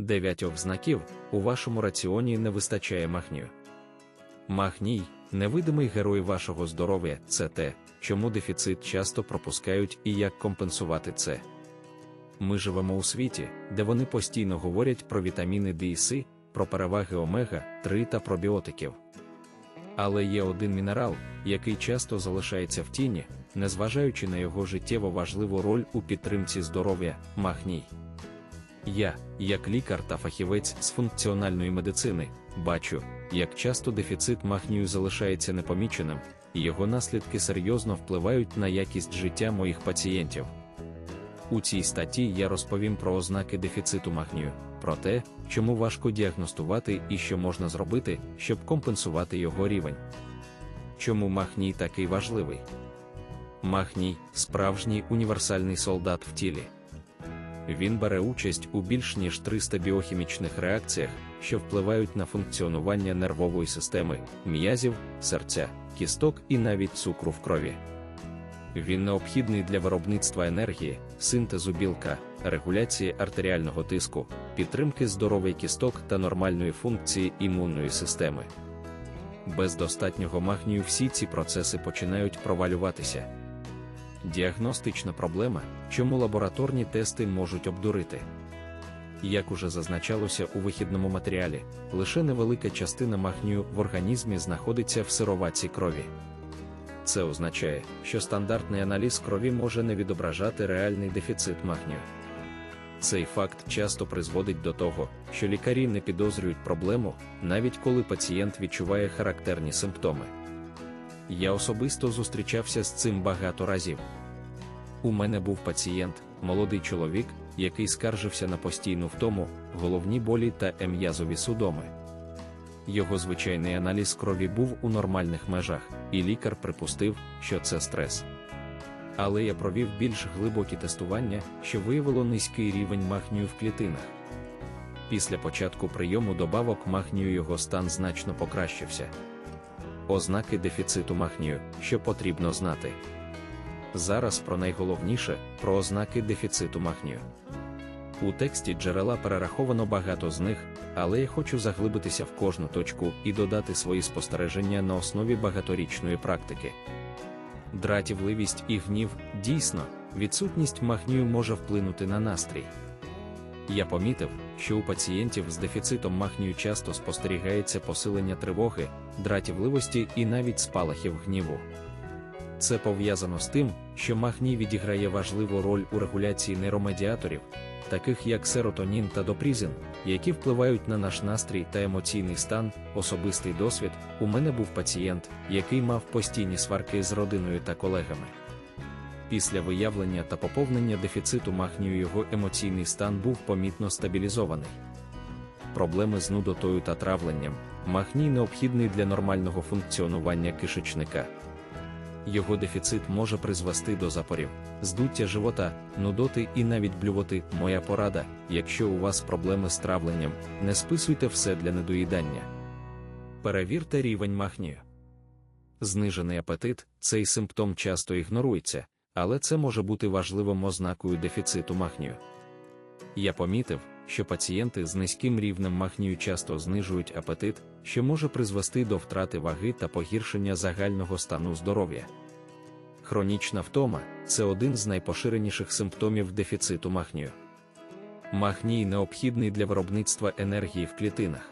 дев'ятьох знаків у вашому раціоні не вистачає магнію. Магній невидимий герой вашого здоров'я це те, чому дефіцит часто пропускають і як компенсувати це. Ми живемо у світі, де вони постійно говорять про вітаміни D і С, про переваги омега 3 та пробіотиків. Але є один мінерал, який часто залишається в тіні, незважаючи на його життєво важливу роль у підтримці здоров'я магній. Я, як лікар та фахівець з функціональної медицини, бачу, як часто дефіцит магнію залишається непоміченим, і його наслідки серйозно впливають на якість життя моїх пацієнтів. У цій статті я розповім про ознаки дефіциту магнію, про те, чому важко діагностувати і що можна зробити, щоб компенсувати його рівень. Чому магній такий важливий? Магній справжній універсальний солдат в тілі. Він бере участь у більш ніж 300 біохімічних реакціях, що впливають на функціонування нервової системи, м'язів, серця, кісток і навіть цукру в крові. Він необхідний для виробництва енергії, синтезу білка, регуляції артеріального тиску, підтримки здорової кісток та нормальної функції імунної системи. Без достатнього магнію всі ці процеси починають провалюватися. Діагностична проблема, чому лабораторні тести можуть обдурити. Як уже зазначалося у вихідному матеріалі, лише невелика частина магнію в організмі знаходиться в сироватці крові. Це означає, що стандартний аналіз крові може не відображати реальний дефіцит магнію. Цей факт часто призводить до того, що лікарі не підозрюють проблему, навіть коли пацієнт відчуває характерні симптоми. Я особисто зустрічався з цим багато разів. У мене був пацієнт, молодий чоловік, який скаржився на постійну втому, головні болі та ем'язові судоми. Його звичайний аналіз крові був у нормальних межах, і лікар припустив, що це стрес. Але я провів більш глибокі тестування, що виявило низький рівень магнію в клітинах. Після початку прийому добавок магнію його стан значно покращився. Ознаки дефіциту магнію, що потрібно знати. Зараз про найголовніше про ознаки дефіциту магнію. У тексті джерела перераховано багато з них, але я хочу заглибитися в кожну точку і додати свої спостереження на основі багаторічної практики. Дратівливість і гнів дійсно, відсутність магнію може вплинути на настрій. Я помітив, що у пацієнтів з дефіцитом магнію часто спостерігається посилення тривоги, дратівливості і навіть спалахів гніву. Це пов'язано з тим, що магній відіграє важливу роль у регуляції нейромедіаторів, таких як серотонін та допрізин, які впливають на наш настрій та емоційний стан, особистий досвід. У мене був пацієнт, який мав постійні сварки з родиною та колегами. Після виявлення та поповнення дефіциту магнію його емоційний стан був помітно стабілізований. Проблеми з нудотою та травленням, магній необхідний для нормального функціонування кишечника. Його дефіцит може призвести до запорів, здуття живота, нудоти і навіть блювоти. Моя порада, якщо у вас проблеми з травленням, не списуйте все для недоїдання. Перевірте рівень магнію. Знижений апетит, цей симптом часто ігнорується, але це може бути важливим ознакою дефіциту магнію. Я помітив, що пацієнти з низьким рівнем магнію часто знижують апетит, що може призвести до втрати ваги та погіршення загального стану здоров'я. Хронічна втома це один з найпоширеніших симптомів дефіциту магнію. Магній необхідний для виробництва енергії в клітинах.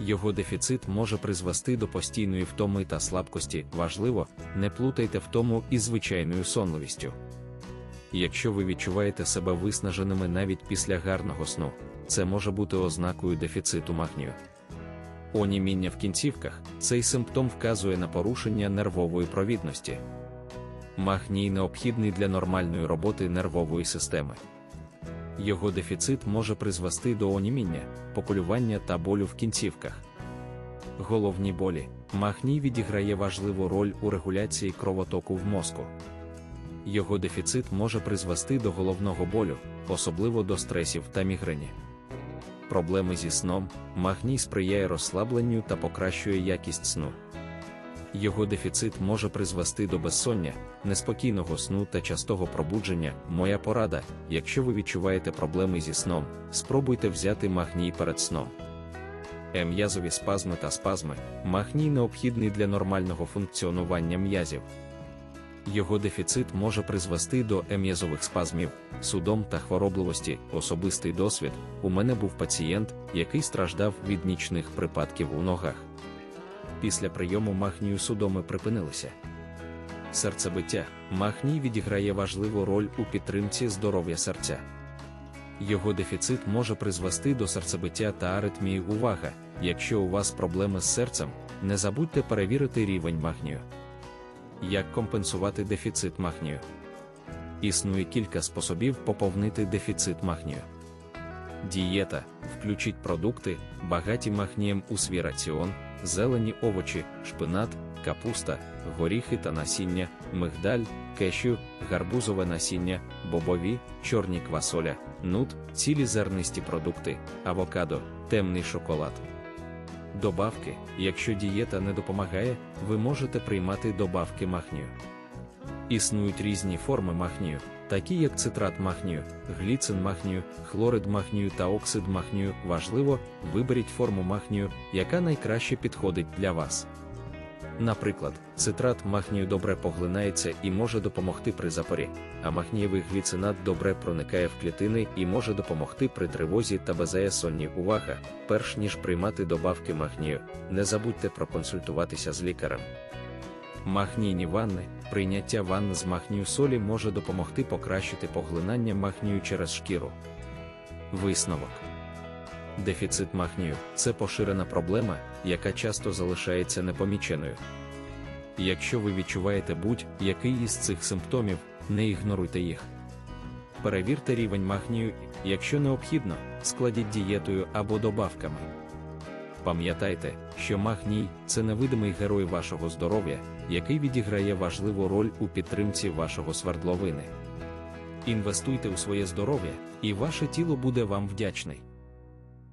Його дефіцит може призвести до постійної втоми та слабкості. Важливо, не плутайте втому із звичайною сонливістю. Якщо ви відчуваєте себе виснаженими навіть після гарного сну, це може бути ознакою дефіциту магнію. Оніміння в кінцівках цей симптом вказує на порушення нервової провідності. Магній необхідний для нормальної роботи нервової системи. Його дефіцит може призвести до оніміння, поколювання та болю в кінцівках. Головні болі. Магній відіграє важливу роль у регуляції кровотоку в мозку. Його дефіцит може призвести до головного болю, особливо до стресів та мігрені. Проблеми зі сном, магній сприяє розслабленню та покращує якість сну. Його дефіцит може призвести до безсоння, неспокійного сну та частого пробудження. Моя порада, якщо ви відчуваєте проблеми зі сном, спробуйте взяти магній перед сном. Е, М'язові спазми та спазми. Магній необхідний для нормального функціонування м'язів. Його дефіцит може призвести до ем'язових спазмів, судом та хворобливості. Особистий досвід. У мене був пацієнт, який страждав від нічних припадків у ногах. Після прийому магнію судоми припинилися. Серцебиття. Магній відіграє важливу роль у підтримці здоров'я серця. Його дефіцит може призвести до серцебиття та аритмії. Увага! Якщо у вас проблеми з серцем, не забудьте перевірити рівень магнію. Як компенсувати дефіцит магнію? Існує кілька способів поповнити дефіцит магнію. Дієта. Включіть продукти, багаті магнієм у свій раціон, зелені овочі, шпинат, капуста, горіхи та насіння, мигдаль, кешю, гарбузове насіння, бобові, чорні квасоля, нут, цілі зернисті продукти, авокадо, темний шоколад. Добавки, якщо дієта не допомагає, ви можете приймати добавки магнію. Існують різні форми магнію, такі як цитрат магнію, гліцин магнію, хлорид магнію та оксид магнію. Важливо, виберіть форму магнію, яка найкраще підходить для вас. Наприклад, цитрат магнію добре поглинається і може допомогти при запорі, а магнієвий гліцинат добре проникає в клітини і може допомогти при тривозі та безаесонні увага. Перш ніж приймати добавки магнію, не забудьте проконсультуватися з лікарем. Магнійні ванни, прийняття ванн з магнію солі може допомогти покращити поглинання магнію через шкіру. Висновок. Дефіцит магнію це поширена проблема, яка часто залишається непоміченою. Якщо ви відчуваєте будь-який із цих симптомів, не ігноруйте їх. Перевірте рівень магнію, якщо необхідно, складіть дієтою або добавками. Пам'ятайте, що магній це невидимий герой вашого здоров'я, який відіграє важливу роль у підтримці вашого свердловини. Інвестуйте у своє здоров'я, і ваше тіло буде вам вдячний.